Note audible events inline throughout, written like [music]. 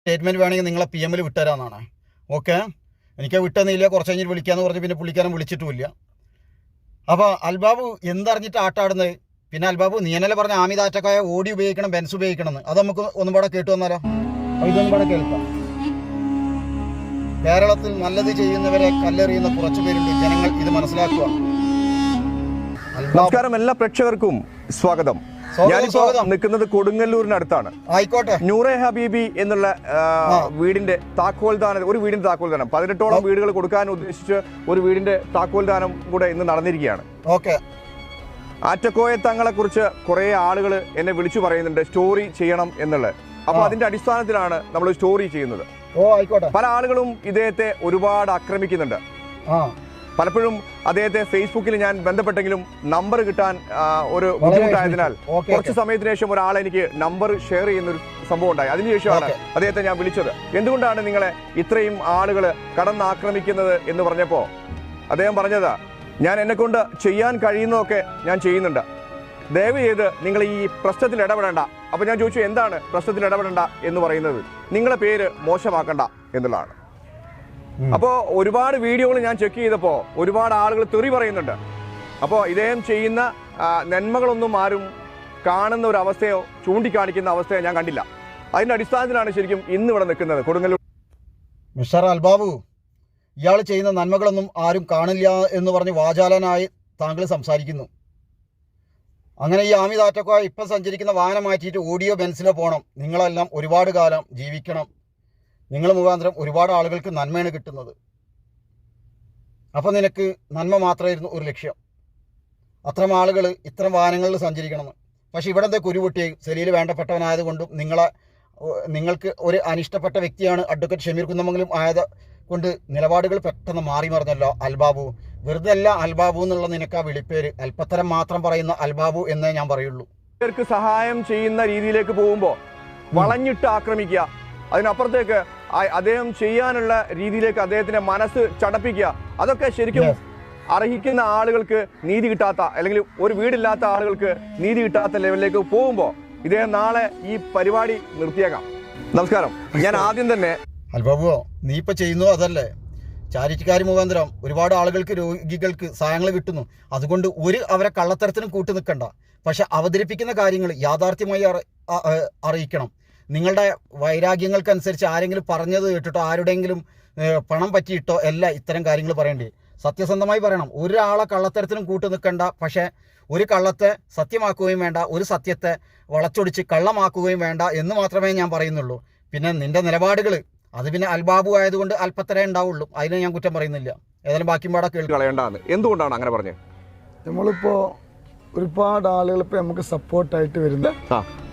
Statement വേണമെങ്കിൽ നിങ്ങളെ P എമ്മിൽ വിട്ടുതരാമെന്നാണ്. ഓക്കെ എനിക്ക് വിട്ടെന്നില്ല കുറച്ച് കഴിഞ്ഞിട്ട് വിളിക്കാന്ന് പറഞ്ഞ് പിന്നെ പുള്ളിക്കാരൻ വിളിച്ചിട്ടുമില്ല. അപ്പോൾ അൽബാബു എന്തറിഞ്ഞിട്ട് ആട്ടാടുന്നത്? പിന്നെ അൽബാബു നീനല്ലേ പറഞ്ഞ ആമിതാറ്റക്കായ ഓടി ഉപയോഗിക്കണം ബെൻസ് ഉപയോഗിക്കണം എന്ന് അത് നമുക്ക് ഒന്നും പാടെ കേട്ടു വന്നാലോ ഇതൊന്നും പാടെ കേൾക്കാം. കേരളത്തിൽ നല്ലത് ചെയ്യുന്നവരെ കല്ലെറിയുന്ന കുറച്ച് പേരുണ്ട് ജനങ്ങൾ ഇത് മനസ്സിലാക്കുക. നമസ്കാരം എല്ലാ പ്രേക്ഷകർക്കും സ്വാഗതം, ഞാനിപ്പോ. നിൽക്കുന്നത് കൊടുങ്ങല്ലൂരിനടുത്താണ് ആയിക്കോട്ടെ. നൂറെ ഹബീബി എന്നുള്ള. വീടിന്റെ താക്കോൽദാനം ഒരു വീടിന്റെ താക്കോൽദാനം. പതിനെട്ടോളം വീടുകൾ കൊടുക്കാൻ ഉദ്ദേശിച്ച് ഒരു വീടിന്റെ താക്കോൽദാനം കൂടെ ഇന്ന് നടന്നിരിക്കുകയാണ്. ഓക്കെ. ആറ്റക്കോയ തങ്ങളെ കുറിച്ച് കുറെ ആളുകൾ എന്നെ വിളിച്ചു പറയുന്നുണ്ട് സ്റ്റോറി ചെയ്യണം എന്നുള്ളത്. അപ്പൊ അതിന്റെ അടിസ്ഥാനത്തിലാണ് നമ്മൾ സ്റ്റോറി ചെയ്യുന്നത്. പല ആളുകളും ഇദ്ദേഹത്തെ ഒരുപാട് ആക്രമിക്കുന്നുണ്ട്. ആ. പലപ്പോഴും അദ്ദേഹത്തെ ഫേസ്ബുക്കിൽ ഞാൻ ബന്ധപ്പെട്ടെങ്കിലും നമ്പർ കിട്ടാൻ ഒരു ബുദ്ധിമുട്ടായതിനാൽ കുറച്ച് സമയത്തിന് ശേഷം ഒരാൾ എനിക്ക് നമ്പർ ഷെയർ ചെയ്യുന്ന ഒരു സംഭവം ഉണ്ടായി. അതിനുശേഷമാണ്. അദ്ദേഹത്തെ ഞാൻ വിളിച്ചത്. എന്തുകൊണ്ടാണ് നിങ്ങളെ ഇത്രയും ആളുകൾ കടന്നാക്രമിക്കുന്നത് എന്ന് പറഞ്ഞപ്പോൾ അദ്ദേഹം പറഞ്ഞത് ഞാൻ എന്നെ കൊണ്ട് ചെയ്യാൻ കഴിയുന്നതൊക്കെ ഞാൻ ചെയ്യുന്നുണ്ട്. ദയവ് ചെയ്ത് നിങ്ങൾ ഈ പ്രശ്നത്തിൽ ഇടപെടേണ്ട. അപ്പൊ ഞാൻ ചോദിച്ചു എന്താണ് പ്രശ്നത്തിൽ ഇടപെടേണ്ട എന്ന് പറയുന്നത്? നിങ്ങളെ പേര് മോശമാക്കണ്ട എന്നുള്ളതാണ്. അപ്പോൾ ഒരുപാട് വീഡിയോകൾ ഞാൻ ചെക്ക് ചെയ്തപ്പോൾ ഒരുപാട് ആളുകൾ തെറി പറയുന്നുണ്ട്. അപ്പോ ഇദ്ദേഹം ചെയ്യുന്ന നന്മകളൊന്നും ആരും കാണുന്ന ഒരു അവസ്ഥയോ ചൂണ്ടിക്കാണിക്കുന്ന അവസ്ഥയോ ഞാൻ കണ്ടില്ല. അതിന്റെ അടിസ്ഥാനത്തിലാണ് ശരിക്കും ഇന്ന് ഇവിടെ നിൽക്കുന്നത്. കൊടുങ്ങല്ലൂർ മിസ്റ്റർ അൽബാബു ഇയാൾ ചെയ്യുന്ന നന്മകളൊന്നും ആരും കാണില്ല എന്ന് പറഞ്ഞ് വാചാലനായി താങ്കൾ സംസാരിക്കുന്നു. അങ്ങനെ ഈ ആമി താറ്റക്കോ ഇപ്പം സഞ്ചരിക്കുന്ന വാഹനം മാറ്റിയിട്ട് ഓഡിയോ ബെൻസിലോ പോകണം. നിങ്ങളെല്ലാം ഒരുപാട് കാലം ജീവിക്കണം. നിങ്ങൾ മുഖാന്തരം ഒരുപാട് ആളുകൾക്ക് നന്മയാണ് കിട്ടുന്നത്. അപ്പം നിനക്ക് നന്മ മാത്രമായിരുന്നു ഒരു ലക്ഷ്യം. അത്തരം ആളുകൾ ഇത്തരം വാഹനങ്ങളിൽ സഞ്ചരിക്കണമെന്ന് പക്ഷേ ഇവിടെ എന്തൊക്കെ കുരുപൊട്ടി സെലിയിൽ വേണ്ടപ്പെട്ടവനായതുകൊണ്ടും നിങ്ങളെ നിങ്ങൾക്ക് ഒരു അനിഷ്ടപ്പെട്ട വ്യക്തിയാണ് അഡ്വക്കേറ്റ് ഷമീർ കുന്നമംഗലും ആയത് കൊണ്ട് നിലപാടുകൾ പെട്ടെന്ന് മാറി മറിഞ്ഞല്ലോ അൽബാബു. വെറുതെ അല്ല അൽബാബു എന്നുള്ള നിനക്ക് ആ വിളിപ്പേര്. അല്പത്തരം മാത്രം പറയുന്ന അൽബാബു എന്നേ ഞാൻ പറയുള്ളൂ. സഹായം ചെയ്യുന്ന രീതിയിലേക്ക് പോകുമ്പോൾ വളഞ്ഞിട്ട് ആക്രമിക്കുക. അതിനപ്പുറത്തേക്ക് അദ്ദേഹം ചെയ്യാനുള്ള രീതിയിലേക്ക് അദ്ദേഹത്തിന്റെ മനസ്സ് ചടപ്പിക്കുക. അതൊക്കെ ശരിക്കും അർഹിക്കുന്ന ആളുകൾക്ക് നീതി കിട്ടാത്ത അല്ലെങ്കിൽ ഒരു വീടില്ലാത്ത ആളുകൾക്ക് നീതി കിട്ടാത്ത ലെവലിലേക്ക് പോകുമ്പോൾ ഇദ്ദേഹം നാളെ ഈ പരിപാടി നിർത്തിയേക്കാം. നമസ്കാരം. ഞാൻ ആദ്യം തന്നെ അൽബാബുവോ നീ ഇപ്പൊ ചെയ്യുന്നു അതല്ലേ ചാരിറ്റിക്കാരി മുഖാന്തരം ഒരുപാട് ആളുകൾക്ക് രോഗികൾക്ക് സഹായങ്ങൾ കിട്ടുന്നു. അതുകൊണ്ട് ഒരു അവരെ കള്ളത്തരത്തിനും കൂട്ടു നിൽക്കണ്ട പക്ഷെ അവതരിപ്പിക്കുന്ന കാര്യങ്ങൾ യാഥാർത്ഥ്യമായി അറിയിക്കണം. നിങ്ങളുടെ വൈരാഗ്യങ്ങൾക്കനുസരിച്ച് ആരെങ്കിലും പറഞ്ഞത് കേട്ടിട്ടോ ആരുടെയെങ്കിലും പണം പറ്റിയിട്ടോ അല്ല ഇത്തരം കാര്യങ്ങൾ പറയേണ്ടി. സത്യസന്ധമായി പറയണം. ഒരാളെ കള്ളത്തരത്തിനും കൂട്ടു നിൽക്കണ്ട. പക്ഷേ ഒരു കള്ളത്തെ സത്യമാക്കുകയും വേണ്ട. ഒരു സത്യത്തെ വളച്ചൊടിച്ച് കള്ളമാക്കുകയും വേണ്ട എന്ന് മാത്രമേ ഞാൻ പറയുന്നുള്ളൂ. പിന്നെ നിന്റെ നിലപാടുകൾ അത് പിന്നെ അൽബാബു ആയതുകൊണ്ട് അല്പത്തരേ ഉണ്ടാവുള്ളൂ. അതിന് ഞാൻ കുറ്റം പറയുന്നില്ല. ഏതായാലും ബാക്കി പാടെ കേൾക്കാം. കളയേണ്ടതാണ് എന്തുകൊണ്ടാണ് അങ്ങനെ പറഞ്ഞത് നമ്മളിപ്പോ ഒരുപാട് ആളുകൾ ഇപ്പൊ നമുക്ക് സപ്പോർട്ടായിട്ട് വരുന്നത്.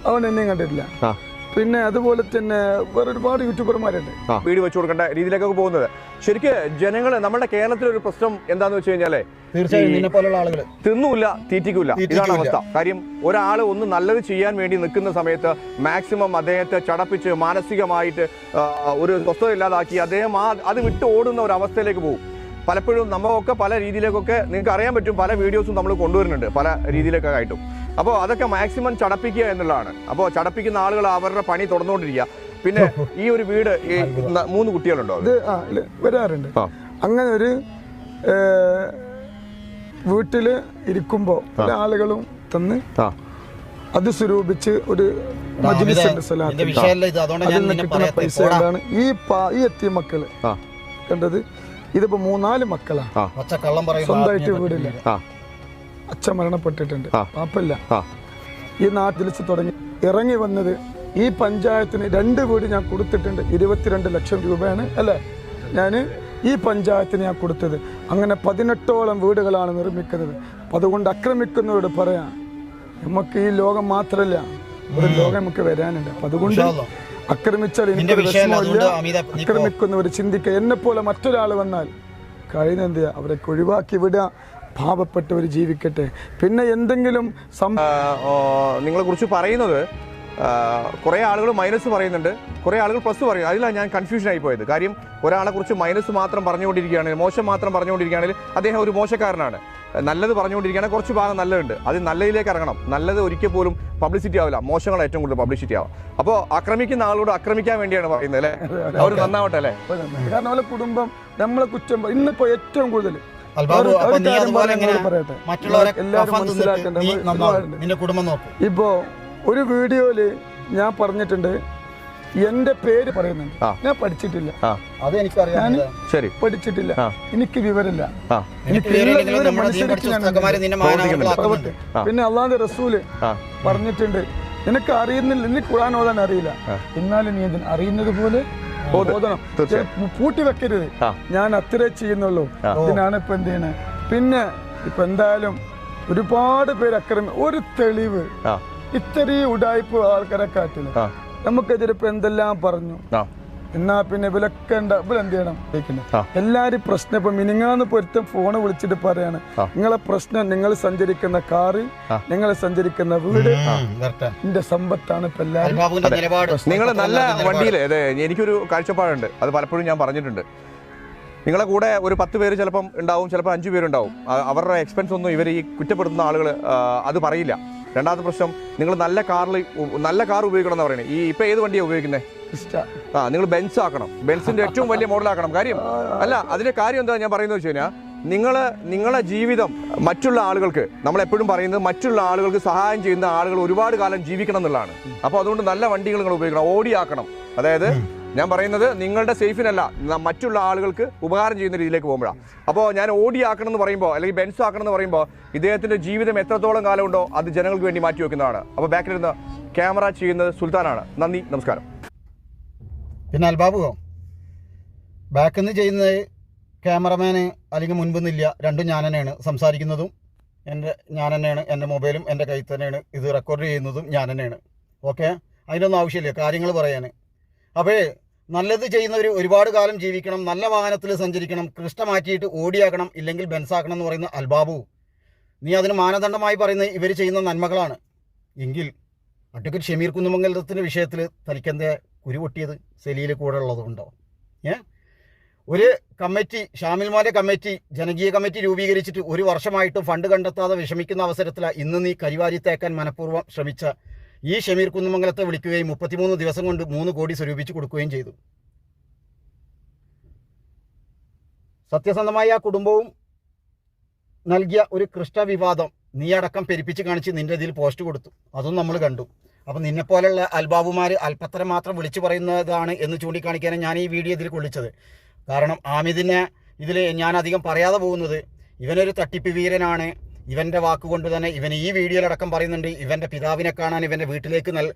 അവൻ എന്നെയും കണ്ടിട്ടില്ല. ആ. പിന്നെ അതുപോലെ തന്നെ വേറെ ഒരുപാട് യൂട്യൂബർമാരുണ്ട് വീട് വെച്ചു കൊടുക്കേണ്ട രീതിയിലേക്കൊക്കെ പോകുന്നത്. ശരിക്കും ജനങ്ങൾ നമ്മുടെ കേരളത്തിലെ ഒരു പ്രശ്നം എന്താന്ന് വെച്ച് കഴിഞ്ഞാലേ തീർച്ചയായും തിന്നൂല്ല തീറ്റിക്കൂല ഇതാണ് അവസ്ഥ. കാര്യം ഒരാൾ ഒന്ന് നല്ലത് ചെയ്യാൻ വേണ്ടി നിൽക്കുന്ന സമയത്ത് മാക്സിമം അദ്ദേഹത്തെ ചടപ്പിച്ച് മാനസികമായിട്ട് ഒരു സ്വസ്ഥത ഇല്ലാതാക്കി അദ്ദേഹം ആ അത് വിട്ട് ഓടുന്ന ഒരു അവസ്ഥയിലേക്ക് പോകും. പലപ്പോഴും നമ്മളൊക്കെ പല രീതിയിലേക്കൊക്കെ നിങ്ങൾക്ക് അറിയാൻ പറ്റും പല വീഡിയോസും നമ്മൾ കൊണ്ടുവരുന്നുണ്ട് പല രീതിയിലൊക്കെ ആയിട്ടും അപ്പോൾ അതൊക്കെ മാക്സിമം ചടപ്പിക്കുക എന്നുള്ളതാണ്. അപ്പോൾ ചടപ്പിക്കുന്ന ആളുകൾ അവരുടെ പണി തുടർന്നുകൊണ്ടിരിക്കുക. പിന്നെ ഈ ഒരു വീട് ഈ മൂന്ന് കുട്ടികളുണ്ടോ? ഇത് ആ ഇല്ല, വരാറുണ്ട്. അങ്ങനെ ഒരു വീട്ടിൽ ഇരിക്കുമ്പോൾ പല ആളുകളും തന്ന് ആ. അത് സ്വരൂപിച്ച് ഒരു മജ്ലിസ് ഉണ്ട് ഇതിന്റെ വിഷയമല്ല ഇത്. അതുകൊണ്ട് അതിൽ ഞാൻ നിന്ന് നിന്നെ കിട്ടുന്ന പറയാത്ത പൈസ പോടാ. ഈ പാ- ഈ എത്തിയ മക്കൾ ആ. കണ്ടത് ഇതിപ്പോ മൂന്നാൽ മക്കളാ. സ്വന്തമായിട്ട് വീടില്ല. അച്ഛൻ മരണപ്പെട്ടിട്ടുണ്ട്. പാപ്പല്ല. ഈ നാട്ടിൽ വെച്ച് തുടങ്ങി. ഇറങ്ങി വന്നത് ഈ പഞ്ചായത്തിന് രണ്ട് വീട് ഞാൻ കൊടുത്തിട്ടുണ്ട്. ഇരുപത്തിരണ്ട് ലക്ഷം രൂപയാണ് അല്ലേ? ഞാൻ ഈ പഞ്ചായത്തിന് ഞാൻ കൊടുത്തത്. അങ്ങനെ പതിനെട്ടോളം വീടുകളാണ് നിർമ്മിക്കുന്നത്. അപ്പൊ അതുകൊണ്ട് ആക്രമിക്കുന്നവരോട് പറയാം. നമുക്ക് ഈ ലോകം മാത്രമല്ല ഒരു ലോകം നമുക്ക് വരാനുണ്ട്. അപ്പൊ അതുകൊണ്ട്. ആക്രമിച്ചാൽ എനിക്ക് വിഷമമില്ല. ആക്രമിക്കുന്നവർ ചിന്തിക്കുക എന്നെ പോലെ മറ്റൊരാൾ വന്നാൽ കഴിഞ്ഞ എന്ത് ചെയ്യുക അവരെ ഒഴിവാക്കി വിടുക. പാവപ്പെട്ടവർ ജീവിക്കട്ടെ. പിന്നെ എന്തെങ്കിലും നിങ്ങളെ കുറിച്ച് പറയുന്നത് കുറേ ആളുകൾ മൈനസ് പറയുന്നുണ്ട്. കുറേ ആളുകൾ പ്ലസ് പറയും അതിലാണ് ഞാൻ കൺഫ്യൂഷൻ ആയി പോയത്. കാര്യം ഒരാളെ കുറിച്ച് മൈനസ് മാത്രം പറഞ്ഞുകൊണ്ടിരിക്കുകയാണെങ്കിൽ മോശം മാത്രം പറഞ്ഞുകൊണ്ടിരിക്കുകയാണെങ്കിൽ അദ്ദേഹം ഒരു മോശക്കാരനാണ്. നല്ലത് പറഞ്ഞുകൊണ്ടിരിക്കുകയാണ് കുറച്ച് ഭാഗം നല്ലതുണ്ട്. അത് നല്ലതിലേക്ക് ഇറങ്ങണം. നല്ലത് ഒരിക്കൽ പോലും പബ്ലിസിറ്റി ആവില്ല. മോശങ്ങൾ ഏറ്റവും കൂടുതൽ പബ്ലിസിറ്റി ആവാം. അപ്പോൾ ആക്രമിക്കുന്ന ആളോട് ആക്രമിക്കാൻ വേണ്ടിയാണ് പറയുന്നത് അല്ലേ? അവർ നന്നാവട്ടെ അല്ലേ? കാരണം അവരുടെ കുടുംബം നമ്മളെ കുറ്റം ഇന്നിപ്പോൾ ഇന്നിപ്പോ ഏറ്റവും കൂടുതൽ. ഇപ്പോ ഒരു വീഡിയോയിൽ ഞാൻ പറഞ്ഞിട്ടുണ്ട് എന്റെ പേര് പറയുന്നുണ്ട്. ഞാൻ പഠിച്ചിട്ടില്ല. അത് എനിക്കറിയാം. ശരി. പഠിച്ചിട്ടില്ല. എനിക്ക് വിവരമില്ല. പിന്നെ അള്ളാന്റെ റസൂൽ പറഞ്ഞിട്ടുണ്ട്. നിനക്ക് അറിയുന്നില്ല. നിനക്ക് ഖുർആൻ ഓതാൻ അറിയില്ല. എന്നാലും നീ ഇതിന് അറിയുന്നത് പോലെ ഓത്. ഓതണം. പൂട്ടി വെക്കരുത്. ഞാൻ അത്രേ ചെയ്യുന്നുള്ളൂ. ഇതിനാണ് ഇപ്പൊ എന്ത് ചെയ്യണേ? പിന്നെ ഇപ്പൊ എന്തായാലും ഒരുപാട് പേര് അക്രമി ഒരു തെളിവ്. ഇത്രയും ഉടായ്പ ആൾക്കാരെ കാട്ടില്ല നമുക്കെതിരെ ഇപ്പൊ എന്തെല്ലാം പറഞ്ഞു? എന്നാ പിന്നെ ഇവലൊക്കെ ഉണ്ട് ഇവരെന്ത് ചെയ്യണം. എല്ലാരും പ്രശ്നം ഇപ്പൊ മിനിങ്ങാന്ന് പൊരുത്തം ഫോണ് വിളിച്ചിട്ട് പറയാണ്. നിങ്ങളെ പ്രശ്നം നിങ്ങൾ സഞ്ചരിക്കുന്ന കാറ് നിങ്ങൾ സഞ്ചരിക്കുന്ന വീട്. എന്റെ സമ്പത്താണ് ഇപ്പൊ എല്ലാരും നിലപാട്. നിങ്ങൾ നല്ല വണ്ടിയിലെ വണ്ടിയിൽ അതെ എനിക്കൊരു കാഴ്ചപ്പാടുണ്ട്. അത് പലപ്പോഴും ഞാൻ പറഞ്ഞിട്ടുണ്ട്. നിങ്ങളെ കൂടെ ഒരു പത്ത് പേര് ചിലപ്പം ഉണ്ടാവും ചിലപ്പോൾ അഞ്ച് പേരുണ്ടാവും. അവരുടെ എക്സ്പെൻസ് ഒന്നും ഇവർ ഈ കുറ്റപ്പെടുത്തുന്ന ആളുകൾ അത് പറയില്ല. രണ്ടാമത്തെ പ്രശ്നം നിങ്ങൾ നല്ല കാറിൽ നല്ല കാർ ഉപയോഗിക്കണം എന്ന് പറയുന്നത് ഈ ഇപ്പൊ ഏത് വണ്ടിയാണ് ഉപയോഗിക്കുന്നത് ആ നിങ്ങൾ ബെൻസ് ആക്കണം. ബെൻസിന്റെ [laughs] ഏറ്റവും വലിയ മോഡൽ ആക്കണം കാര്യം അല്ല അതിന്റെ കാര്യം എന്താ ഞാൻ പറയുന്നത് വെച്ച് കഴിഞ്ഞാൽ നിങ്ങൾ നിങ്ങളെ ജീവിതം മറ്റുള്ള ആളുകൾക്ക് നമ്മൾ എപ്പോഴും പറയുന്നത് മറ്റുള്ള ആളുകൾക്ക് സഹായം ചെയ്യുന്ന ആളുകൾ ഒരുപാട് കാലം ജീവിക്കണം എന്നുള്ളതാണ്. അപ്പോൾ അതുകൊണ്ട് നല്ല വണ്ടികൾ നിങ്ങൾ ഉപയോഗിക്കണം. ഓടിയാക്കണം. അതായത് ഞാൻ പറയുന്നത് നിങ്ങളുടെ സേഫിനല്ല മറ്റുള്ള ആളുകൾക്ക് ഉപകാരം ചെയ്യുന്ന രീതിയിലേക്ക് പോകുമ്പോഴാണ് അപ്പോൾ ഞാൻ ഓടി ആക്കണം എന്ന് പറയുമ്പോൾ അല്ലെങ്കിൽ ബെൻസ് ആക്കണം എന്ന് പറയുമ്പോൾ ഇദ്ദേഹത്തിന്റെ ജീവിതം എത്രത്തോളം കാലമുണ്ടോ അത് ജനങ്ങൾക്ക് വേണ്ടി മാറ്റി വെക്കുന്നതാണ്. അപ്പോൾ ബാക്കിലിരുന്ന് ക്യാമറ ചെയ്യുന്നത് സുൽത്താനാണ്. നന്ദി നമസ്കാരം. പിന്നെ അൽബാബു ബാക്കിൽ നിന്ന് ചെയ്യുന്നത് ക്യാമറമാന് അല്ലെങ്കിൽ മുൻപ് നിന്നില്ല രണ്ടും ഞാൻ തന്നെയാണ് സംസാരിക്കുന്നതും. എന്റെ ഞാൻ തന്നെയാണ് എന്റെ മൊബൈലും എന്റെ കയ്യിൽ തന്നെയാണ് ഇത് റെക്കോർഡ് ചെയ്യുന്നതും ഞാൻ തന്നെയാണ്. ഓക്കെ അതിനൊന്നും ആവശ്യമില്ല കാര്യങ്ങൾ പറയാൻ അപ്പോൾ നല്ലത് ചെയ്യുന്നവർ ഒരുപാട് കാലം ജീവിക്കണം നല്ല വാഹനത്തിൽ സഞ്ചരിക്കണം കൃഷ്ണ മാറ്റിയിട്ട് ഓടിയാക്കണം ഇല്ലെങ്കിൽ ബെൻസാക്കണം എന്ന് പറയുന്ന അൽബാബു. നീ അതിന് മാനദണ്ഡമായി പറയുന്നത് ഇവർ ചെയ്യുന്ന നന്മകളാണ്. എങ്കിൽ അഡ്വക്കേറ്റ് ഷമീർ കുന്നുമംഗലത്തിന്റെ വിഷയത്തിൽ തനിക്കെന്തേ കുരു പൊട്ടിയത് സെലിയിൽ കൂടെ ഉള്ളതുകൊണ്ടോ ഏ? ഒരു കമ്മിറ്റി ഷാമിൽമാരെ കമ്മിറ്റി ജനകീയ കമ്മിറ്റി രൂപീകരിച്ചിട്ട് ഒരു വർഷമായിട്ടും ഫണ്ട് കണ്ടെത്താതെ വിഷമിക്കുന്ന അവസരത്തിലാണ് ഇന്ന് നീ കരിവാരി തേക്കാൻ മനഃപൂർവം ശ്രമിച്ച ഈ ഷമീർ കുന്നുമംഗലത്തെ വിളിക്കുകയും മുപ്പത്തിമൂന്ന് ദിവസം കൊണ്ട് മൂന്ന് കോടി സ്വരൂപിച്ചു കൊടുക്കുകയും ചെയ്തു. സത്യസന്ധമായ ആ കുടുംബവും നൽകിയ ഒരു കൃഷ്ണവിവാദം നീ അടക്കം പെരുപ്പിച്ച് കാണിച്ച് നിന്റെ ഇതിൽ പോസ്റ്റ് കൊടുത്തു. അതും നമ്മൾ കണ്ടു. അപ്പം പോലെയുള്ള അൽബാബുമാർ അല്പത്തരം മാത്രം വിളിച്ചു പറയുന്നതാണ് എന്ന് ചൂണ്ടിക്കാണിക്കാനാണ് ഞാൻ ഈ വീഡിയോ ഇതിൽ കൊള്ളിച്ചത്. കാരണം ആമിദിനെ ഇതിൽ ഞാൻ അധികം പറയാതെ പോകുന്നത്. ഇവനൊരു തട്ടിപ്പ് വീരനാണ്. ഇവന്റെ വാക്കുകൊണ്ട് തന്നെ ഇവൻ ഈ വീഡിയോയിലടക്കം പറയുന്നുണ്ട് ഇവന്റെ പിതാവിനെ കാണാൻ ഇവന്റെ വീട്ടിലേക്ക് നൽ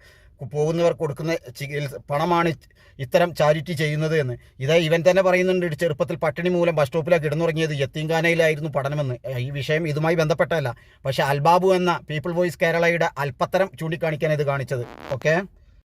പോകുന്നവർ കൊടുക്കുന്ന ചികിത്സ പണമാണ് ഇത്തരം ചാരിറ്റി ചെയ്യുന്നത് എന്ന്. ഇതാ ഇവൻ തന്നെ പറയുന്നുണ്ട് ചെറുപ്പത്തിൽ പട്ടിണി മൂലം ബസ് സ്റ്റോപ്പിലാണ് കിടന്നുറങ്ങിയത് യത്തീങ്കാനയിലായിരുന്നു പഠനമെന്ന്. ഈ വിഷയം ഇതുമായി ബന്ധപ്പെട്ടല്ല പക്ഷേ അൽബാബു എന്ന പീപ്പിൾ വോയിസ് കേരളയുടെ അല്പത്തരം ചൂണ്ടിക്കാണിക്കാൻ ഇത് കാണിച്ചത്. ഓക്കെ?